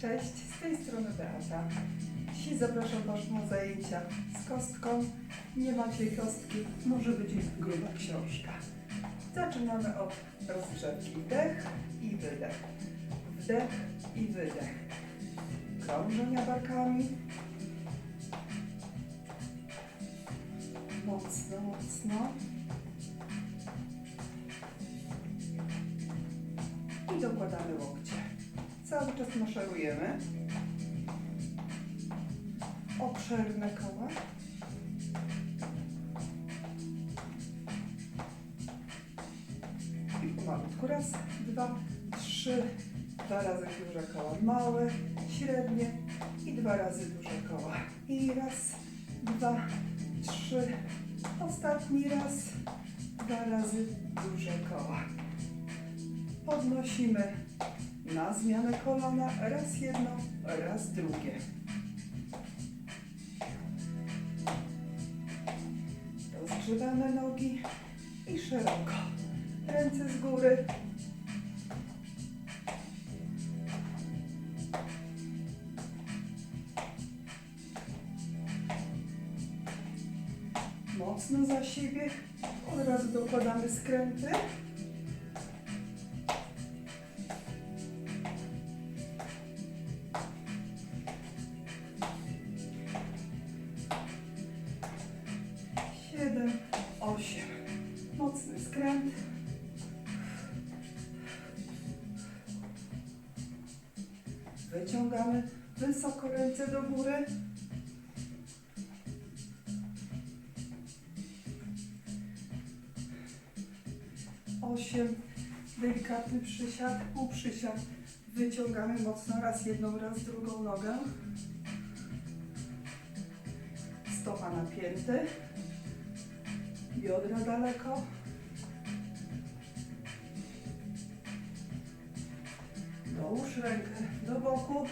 Cześć, z tej strony Beata. Dzisiaj zapraszam Was na zajęcia z kostką. Nie macie kostki, może być gruba książka. Zaczynamy od rozgrzewki. Wdech i wydech. Wdech i wydech. Krążenia barkami. Mocno, mocno. Czas maszerujemy. Obszerne koła. I pomalutku. Raz, dwa, trzy. Dwa razy duże koła. Małe, średnie i dwa razy duże koła. I raz, dwa, trzy. Ostatni raz. Dwa razy duże koła. Podnosimy na zmianę kolana. Raz jedno, raz drugie. Rozgrzewamy nogi i szeroko. Ręce z góry. Mocno za siebie. Od razu dokładamy skręty. Półprzysiad. Wyciągamy mocno raz jedną, raz drugą nogę. Stopa napięty. Biodra daleko. Dołóż rękę do boku.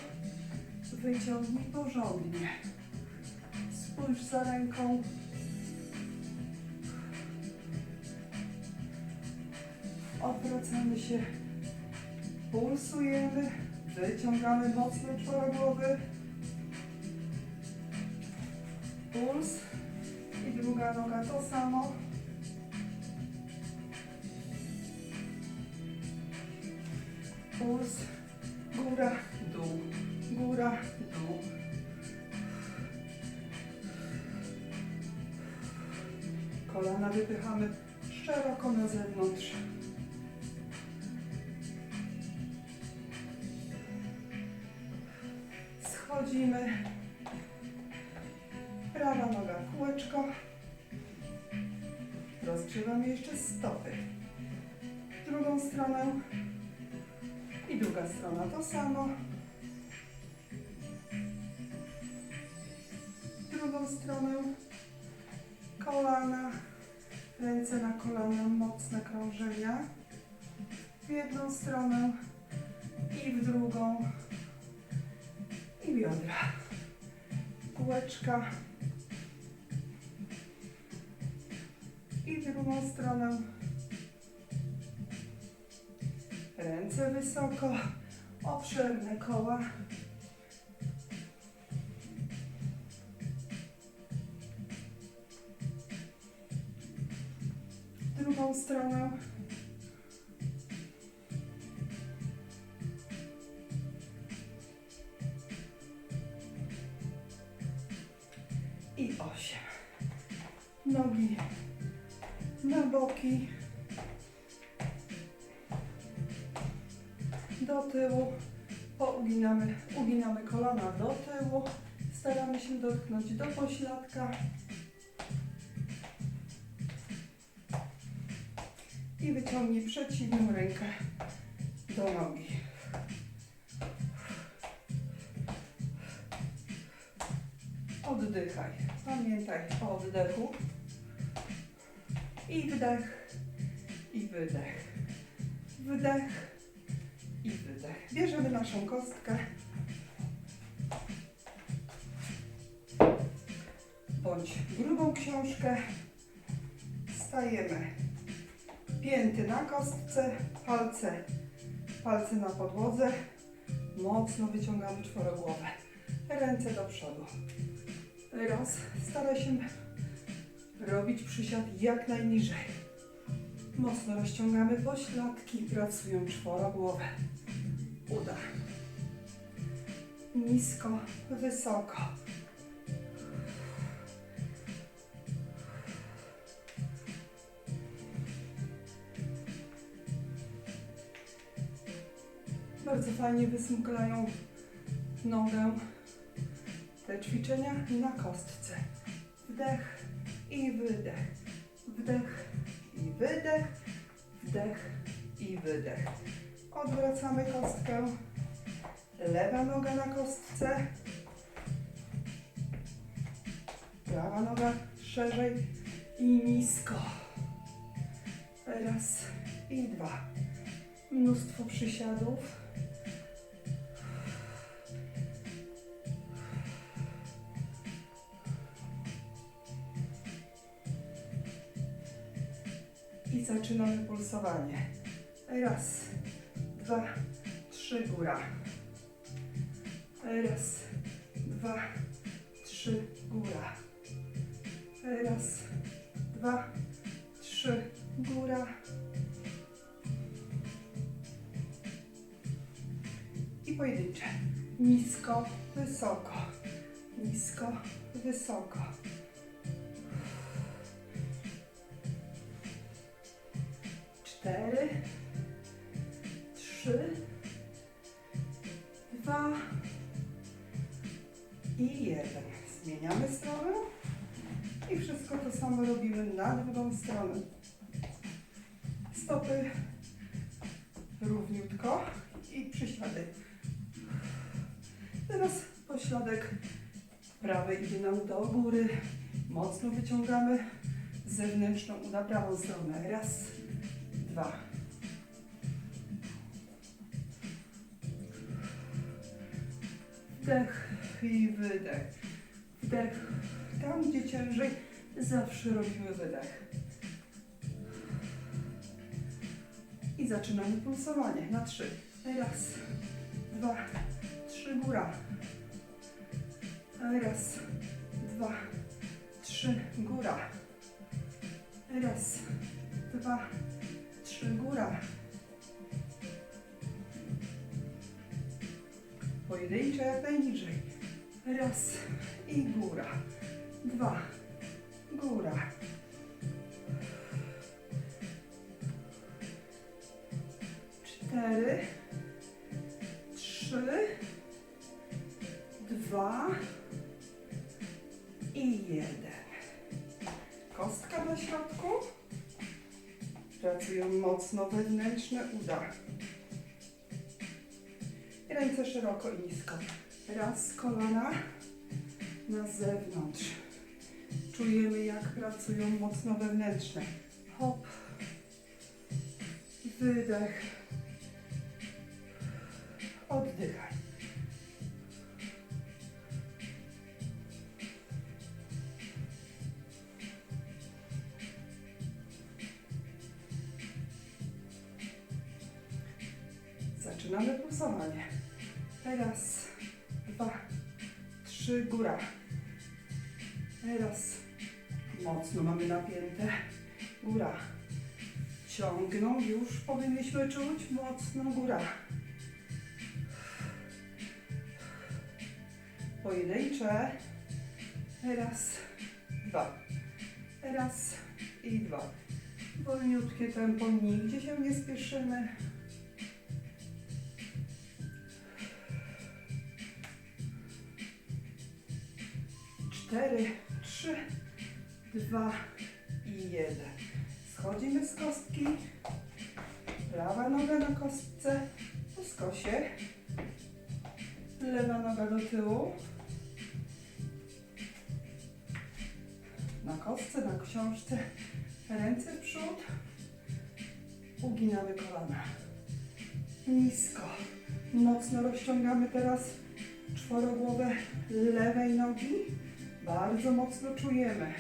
Wyciągnij porządnie. Spójrz za ręką. Odwracamy się. Pulsujemy. Wyciągamy mocno czworo głowy. Puls. I druga noga to samo. Puls, góra, dół, góra, dół. Kolana wypychamy szeroko na zewnątrz. Schodzimy. Prawa noga kółeczko. Rozgrzewamy jeszcze stopy. W drugą stronę. I druga strona to samo. W drugą stronę. Kolana. Ręce na kolana, mocne krążenia. W jedną stronę i w drugą. Biodra. Kółeczka. I drugą stronę. Ręce wysoko, obszerne koła. Drugą stronę. Do tyłu, pouginamy, uginamy kolana do tyłu, staramy się dotknąć do pośladka. I wyciągnij przeciwną rękę do nogi. Oddychaj, pamiętaj o oddechu. I wdech. I wydech, wdech. Bierzemy naszą kostkę. Bądź grubą książkę. Stajemy. Pięty na kostce, palce, palce na podłodze. Mocno wyciągamy czworogłowę. Ręce do przodu. Raz. Staraj się robić przysiad jak najniżej. Mocno rozciągamy pośladki, pracują czworogłowe. Uda. Nisko, wysoko. Bardzo fajnie wysmuklają nogę. Te ćwiczenia na kostce. Wdech i wydech. Wdech i wydech. Wdech i wydech. Odwracamy kostkę. Lewa noga na kostce. Prawa noga szerzej i nisko. Raz i dwa. Mnóstwo przysiadów. I zaczynamy pulsowanie. Raz, dwa, trzy, góra. Raz, dwa, trzy, góra. Raz, dwa, trzy, góra. I pojedyncze. Nisko, wysoko. Nisko, wysoko. Teraz pośladek prawy idzie nam do góry. Mocno wyciągamy zewnętrzną uda prawą stronę. Raz, dwa. Wdech i wydech. Wdech. Tam, gdzie ciężej, zawsze robimy wydech. I zaczynamy pulsowanie na trzy. Raz, dwa, trzy, góra. Raz, dwa, trzy, góra. Raz, dwa, trzy, góra. Pojedyncze jak najniżej. Raz i góra. Dwa, góra. Cztery, Mocno wewnętrzne uda. Ręce szeroko i nisko. Raz kolana na zewnątrz. Czujemy jak pracują mocno wewnętrzne. Hop. Wydech. Oddychaj. Pulsowanie. Raz, dwa, trzy, góra. Raz, mocno mamy napięte. Góra. Ciągną, już powinniśmy czuć mocno góra. Pojedyncze. Raz, dwa. Raz i dwa. Wolniutkie tempo, nigdzie się nie spieszymy. Cztery, trzy, dwa i jeden. Schodzimy z kostki. Prawa noga na kostce po skosie. Lewa noga do tyłu. Na kostce, na książce. Ręce w przód. Uginamy kolana. Nisko. Mocno rozciągamy teraz czworogłowę lewej nogi. Bardzo mocno czujemy.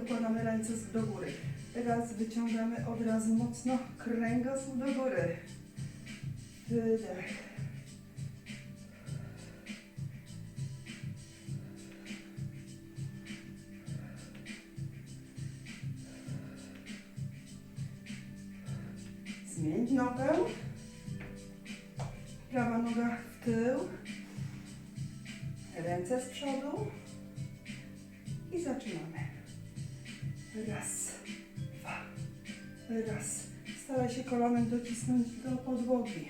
dokładamy ręce do góry. Raz wyciągamy od razu mocno kręgosłup do góry. Wydech. Zmień nogę. Prawa noga w tył. Ręce z przodu. I zaczynamy. Raz, dwa, raz. Staraj się kolanem docisnąć do podłogi.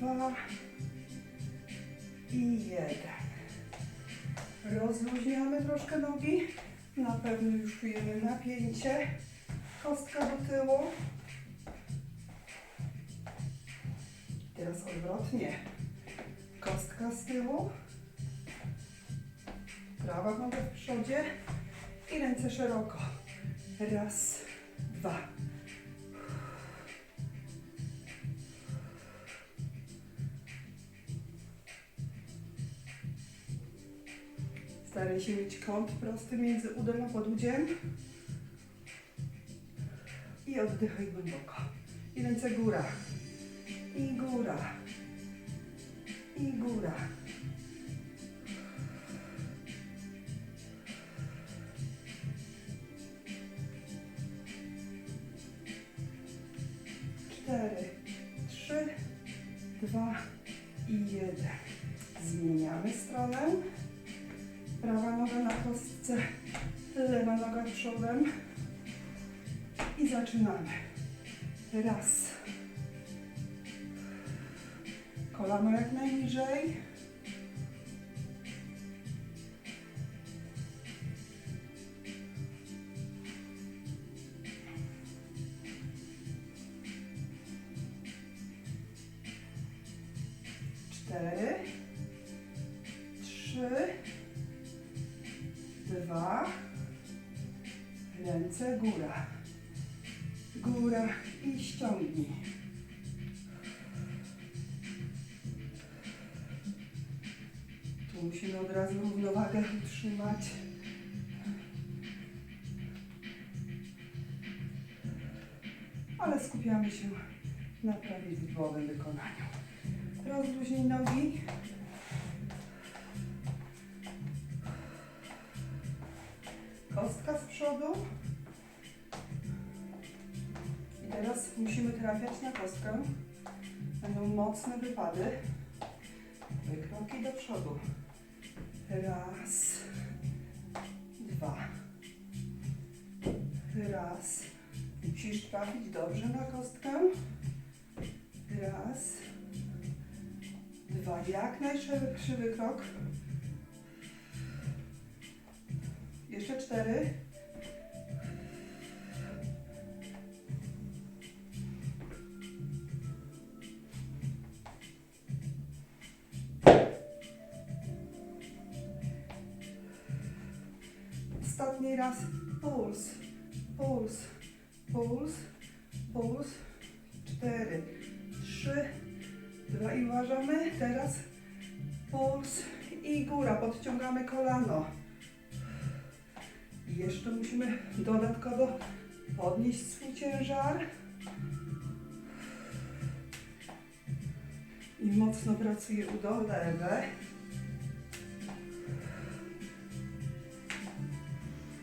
Dwa i jeden. Rozluźniamy troszkę nogi. Na pewno już czujemy napięcie. Kostka do tyłu. Teraz odwrotnie. Kostka z tyłu. Prawa noga w przodzie. I ręce szeroko. Raz, dwa. Staraj się mieć kąt prosty między udem a podudziem. I oddychaj głęboko. I ręce góra. I góra. I góra. Cztery, trzy, dwa, ręce góra, góra i ściągnij. Tu musimy od razu równowagę utrzymać. Ale skupiamy się na prawidłowym wykonaniu. Rozluźnij nogi. Kostka z przodu. I teraz musimy trafiać na kostkę. Będą mocne wypady. Wykroki do przodu. Raz, dwa. Raz. Musisz trafić dobrze na kostkę. Raz, dwa. Jak najszerszy wykrok. Jeszcze cztery. Ostatni raz. Puls, puls, puls, puls. Cztery, trzy, dwa i uważamy. Teraz puls i góra. Podciągamy kolano. I jeszcze musimy dodatkowo podnieść swój ciężar. I mocno pracuje udo lewe.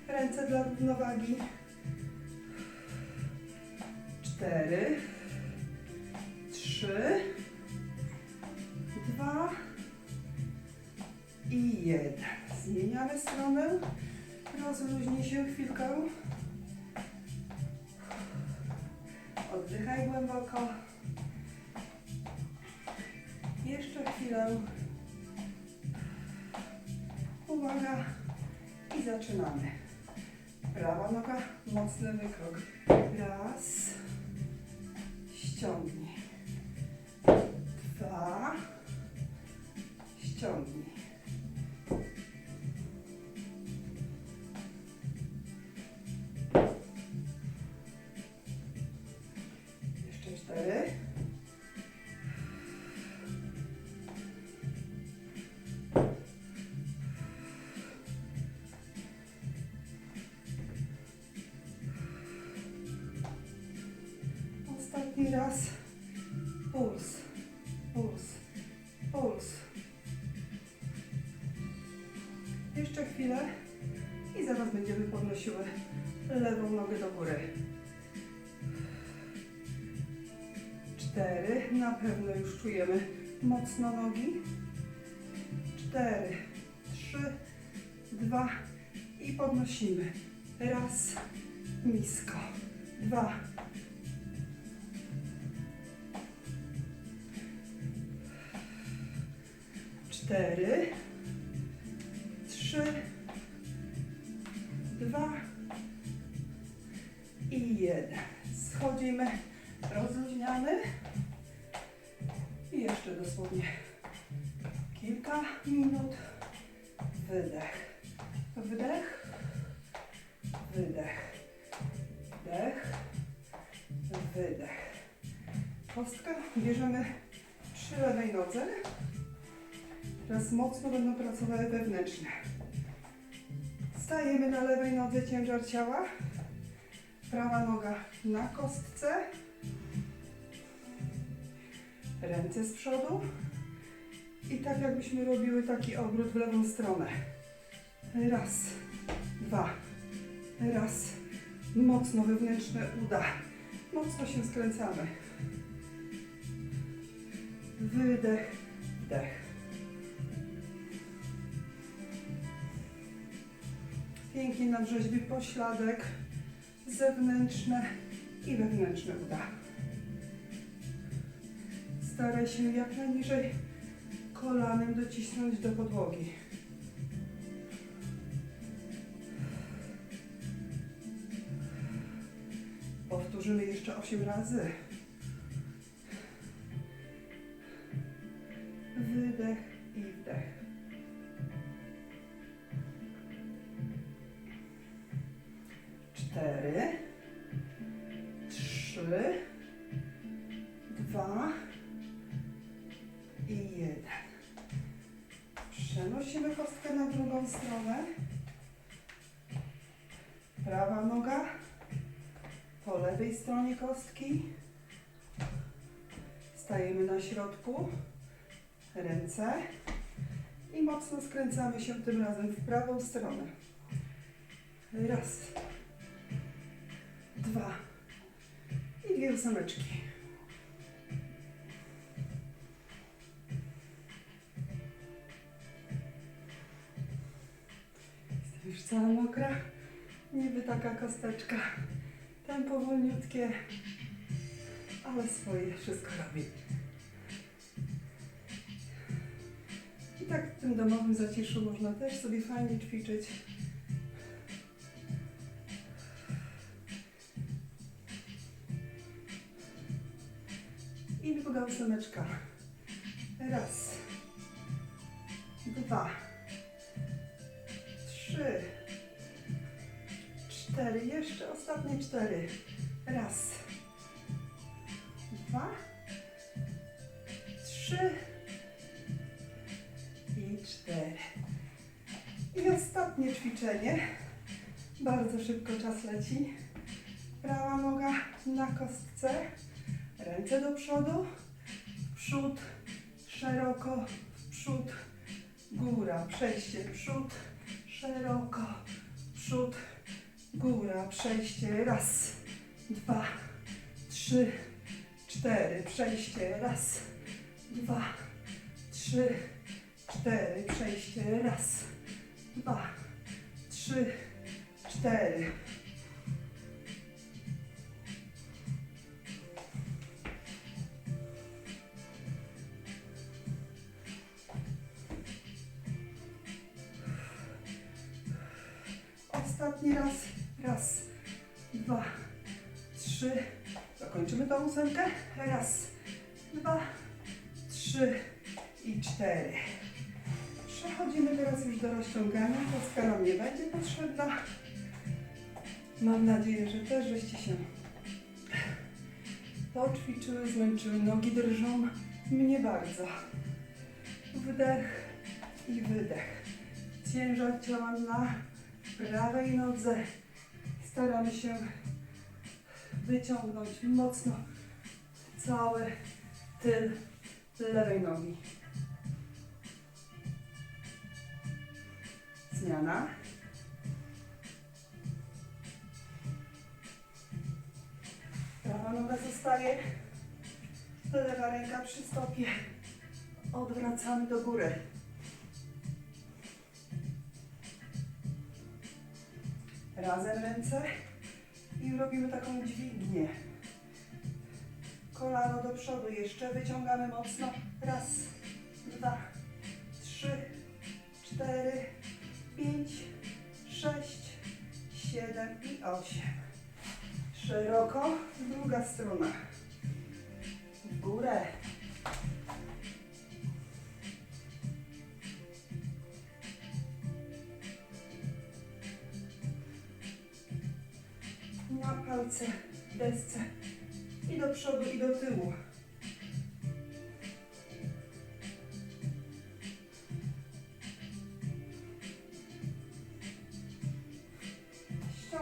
Ręce dla równowagi. Cztery, trzy, Zmieniamy stronę. Rozluźnij się chwilkę. Oddychaj głęboko. Jeszcze jeden. Uwaga. I zaczynamy. Prawa noga, mocny wykrok. 哎。Na pewno już czujemy mocno nogi. Cztery, trzy, dwa i podnosimy. Raz, nisko. Dwa, cztery, pracowały wewnętrzne. Stajemy na lewej nodze ciężar ciała. Prawa noga na kostce. Ręce z przodu. I tak jakbyśmy robiły taki obrót w lewą stronę. Raz, dwa, raz. Mocno wewnętrzne uda. Mocno się skręcamy. Wydech, wdech. Pięknie nam rzeźbi pośladek, zewnętrzne i wewnętrzne uda. Staraj się jak najniżej kolanem docisnąć do podłogi. Powtórzymy jeszcze 8 razy. Wydech kostki. Stajemy na środku. Ręce. I mocno skręcamy się tym razem w prawą stronę. Raz. Dwa. I dwie ósemeczki. Jestem już cała mokra. Niby taka kosteczka. Tempo wolniutkie. Ale swoje wszystko robi. I tak w tym domowym zaciszu można też sobie fajnie ćwiczyć. I druga ósemeczka. Raz. Dwa. Trzy. Cztery. Jeszcze ostatnie cztery. Raz. Dwa. Trzy. I cztery. I ostatnie ćwiczenie. Bardzo szybko czas leci. Prawa noga na kostce. Ręce do przodu. Przód. Szeroko. W przód. Góra. Przejście. Przód. Szeroko. Przód góra, przejście, raz, dwa, trzy, cztery, przejście, raz, dwa, trzy, cztery, przejście, raz, dwa, trzy, cztery. Ostatni raz. Raz, dwa, trzy. Dokończymy tą ósemkę. Raz, dwa, trzy i cztery. Przechodzimy teraz już do rozciągania. Kostka nam nie będzie potrzebna. Mam nadzieję, że też żeście się poćwiczyły, zmęczyły. Nogi drżą. Mnie bardzo. Wdech i wydech. Ciężar ciała na prawej nodze. Staramy się wyciągnąć mocno cały tył lewej nogi. Zmiana. Prawa noga zostaje. Lewa ręka przy stopie. Odwracamy do góry. Razem ręce i robimy taką dźwignię. Kolano do przodu jeszcze wyciągamy mocno. Raz, dwa, trzy, cztery, pięć, sześć, siedem i osiem. Szeroko, druga strona. W górę.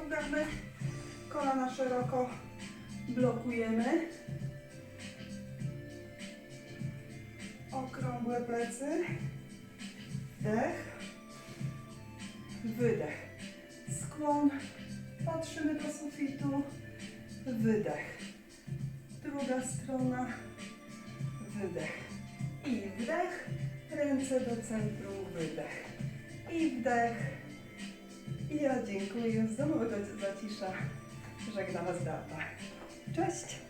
Ściągamy kolana szeroko, blokujemy. Okrągłe plecy. Wdech. Wydech. Skłon. Patrzymy do sufitu. Wydech. Druga strona. Wydech. I wdech. Ręce do centrum. Wydech. I wdech. Ja dziękuję. Z domowego zacisza. Żegna Was Beata. Cześć.